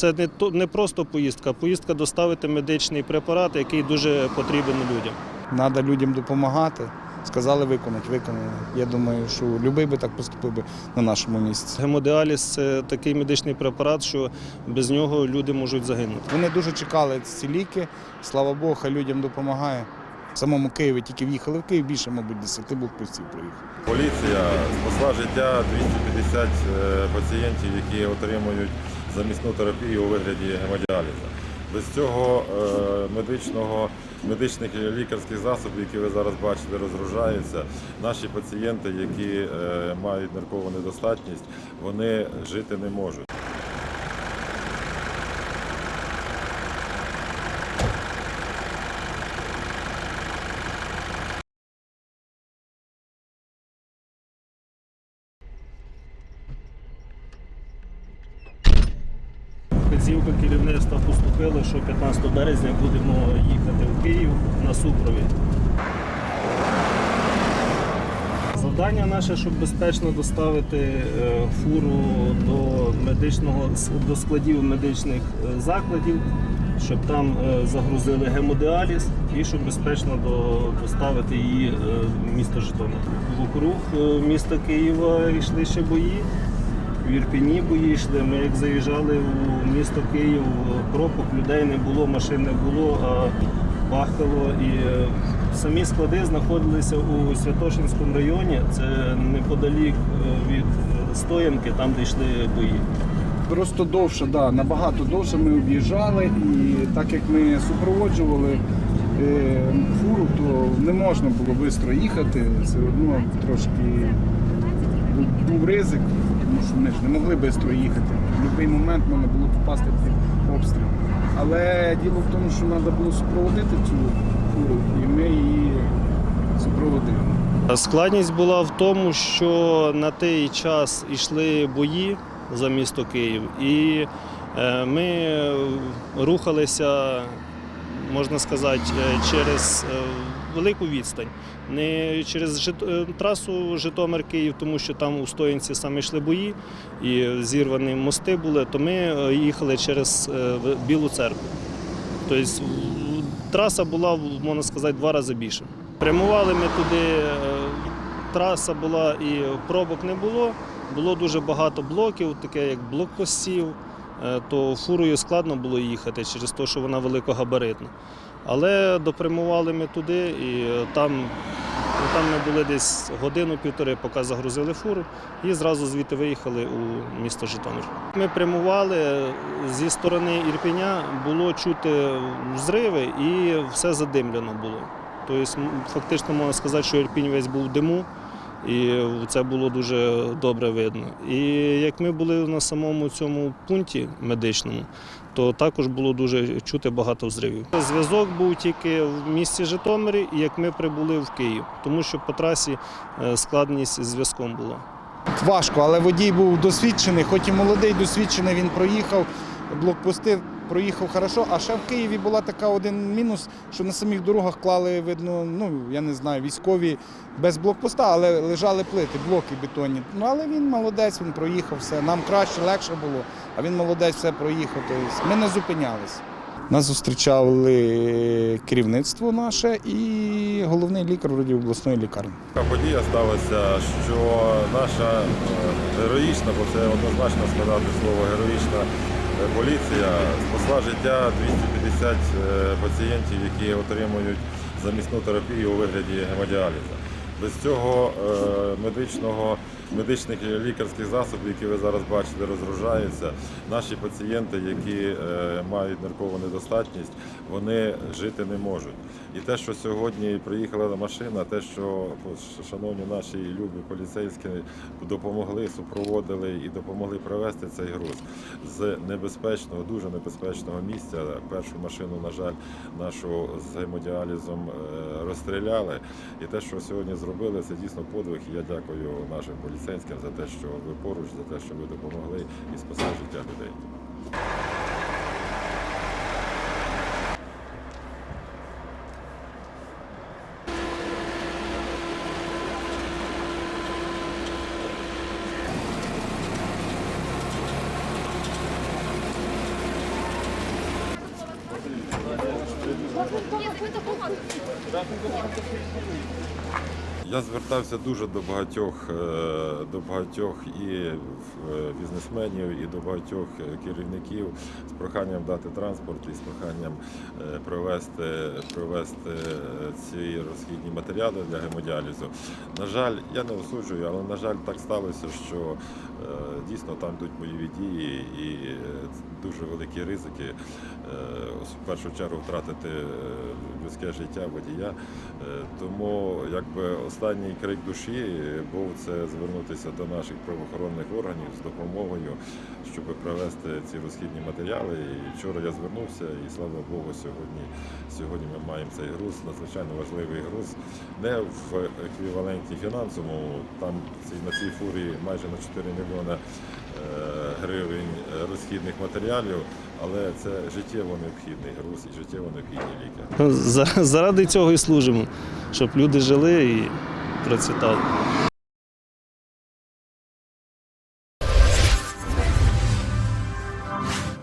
це не то не просто поїздка, а поїздка доставити медичний препарат, який дуже потрібен людям. Треба людям допомагати. Сказали виконати, виконали. Я думаю, що любий би так поступив би на нашому місці. Гемодіаліз це такий медичний препарат, що без нього люди можуть загинути. Вони дуже чекали ці ліки. Слава Богу, хай людям допомагає. В самому Києві тільки в'їхали в Київ, більше, мабуть, 10 блокпостів приїхали. Поліція спасла життя 250 е, пацієнтів, які отримують замісну терапію у вигляді гемодіалізу. Без цього е, медичного, медичних лікарських засобів, які ви зараз бачите, розгружаються. Наші пацієнти, які е, мають наркову недостатність, вони жити не можуть. Вказівка керівництва поступила, що 15 березня будемо їхати в Київ на супровід. Завдання наше, щоб безпечно доставити е, фуру до медичного до складів медичних е, закладів, щоб там е, загрузили гемодіаліз і щоб безпечно доставити її в місто Житомир. Вокруг е, міста Києва йшли ще бої. В Ірпіні бої йшли. Ми як заїжджали у місто Київ, пробок людей не було, машин не було, а бахкало. І е, самі склади знаходилися у Святошинському районі. Це неподалік е, від Стоянки, там де йшли бої. Просто довше, да, набагато довше ми об'їжджали, і так як ми супроводжували е, фуру, то не можна було швидко їхати. Все одно трошки був ризик, тому що ми ж не могли швидко їхати. В будь-який момент можна було попасти під обстріл. Але діло в тому, що треба було супроводити цю фуру, і ми її супроводили. Складність була в тому, що на той час йшли бої за місто Київ, і е, ми рухалися, можна сказати, е, через е, велику відстань. Не через е, трасу Житомир-Київ, тому що там у Стоянці саме йшли бої і зірвані мости були, то ми їхали через Білу церкву. Тобто траса була, можна сказати, два рази більше. Прямували ми туди, траса була і пробок не було. Було дуже багато блоків, таке як блокпостів, то фурою складно було їхати через те, що вона великогабаритна. Але допрямували ми туди і е, там, ну, там ми були десь годину-півтори, поки загрузили фуру, і зразу звідти виїхали у місто Житомир. Ми прямували зі сторони Ірпеня, було чути взриви і все задимлено було. Тобто, фактично можна сказати, що Ірпінь весь був в диму, і це було дуже добре видно. І як ми були на самому цьому пункті медичному, то також було дуже чути багато взривів. Зв'язок був тільки в місті Житомирі, як ми прибули в Київ, тому що по трасі е, складність з зв'язком була. Важко, але водій був досвідчений, хоч і молодий, досвідчений, він проїхав, блокпости проїхав хорошо. А ще в Києві була така один мінус, що на самих дорогах клали, видно, ну я не знаю, військові без блокпоста, але лежали плити, блоки бетонні. Ну але він молодець, він проїхав все. Нам краще, легше було, а він молодець все проїхав. Тобто ми не зупинялись. Нас зустрічали керівництво наше і головний лікар вроді обласної лікарні. Така подія сталася, що наша е, героїчна, бо це однозначно сказати слово героїчна поліція спасла життя 250 е, пацієнтів, які отримують замісну терапію у вигляді гемодіалізу. Без цього е, медичного, медичних і лікарських засобів, які ви зараз бачите, розгружаються, наші пацієнти, які е, мають ниркову недостатність, вони жити не можуть. І те, що сьогодні приїхала машина, те, що шановні наші любі поліцейські допомогли, супроводили і допомогли привезти цей груз з небезпечного, дуже небезпечного місця. Першу машину, на жаль, нашу з гемодіалізом е, розстріляли. І те, що сьогодні зробили, це дійсно подвиг. Я дякую нашим поліцейським поліцейським за те, що ви поруч, за те, що ви допомогли і спасли життя людей. Нет, мы это помогли. Я звертався дуже до багатьох, е, до багатьох і е, бізнесменів, і до багатьох е, керівників з проханням дати транспорт і з проханням провести, е, ці розхідні матеріали для гемодіалізу. На жаль, я не осуджую, але на жаль, так сталося, що дійсно там йдуть бойові дії і е, дуже великі ризики. Е, В першу чергу втратити е, людське життя водія. Е, Тому якби останній крик душі був це звернутися до наших правоохоронних органів з допомогою, щоб провести ці розхідні матеріали. І вчора я звернувся, і слава Богу, сьогодні, сьогодні ми маємо цей груз, надзвичайно важливий груз, не в еквіваленті фінансовому. Там на цій фурі майже на 4 мільйони е, гривень е, розхідних матеріалів, але це життєво необхідний груз і життєво необхідні ліки. Заради цього і служимо, щоб люди жили і процвітали.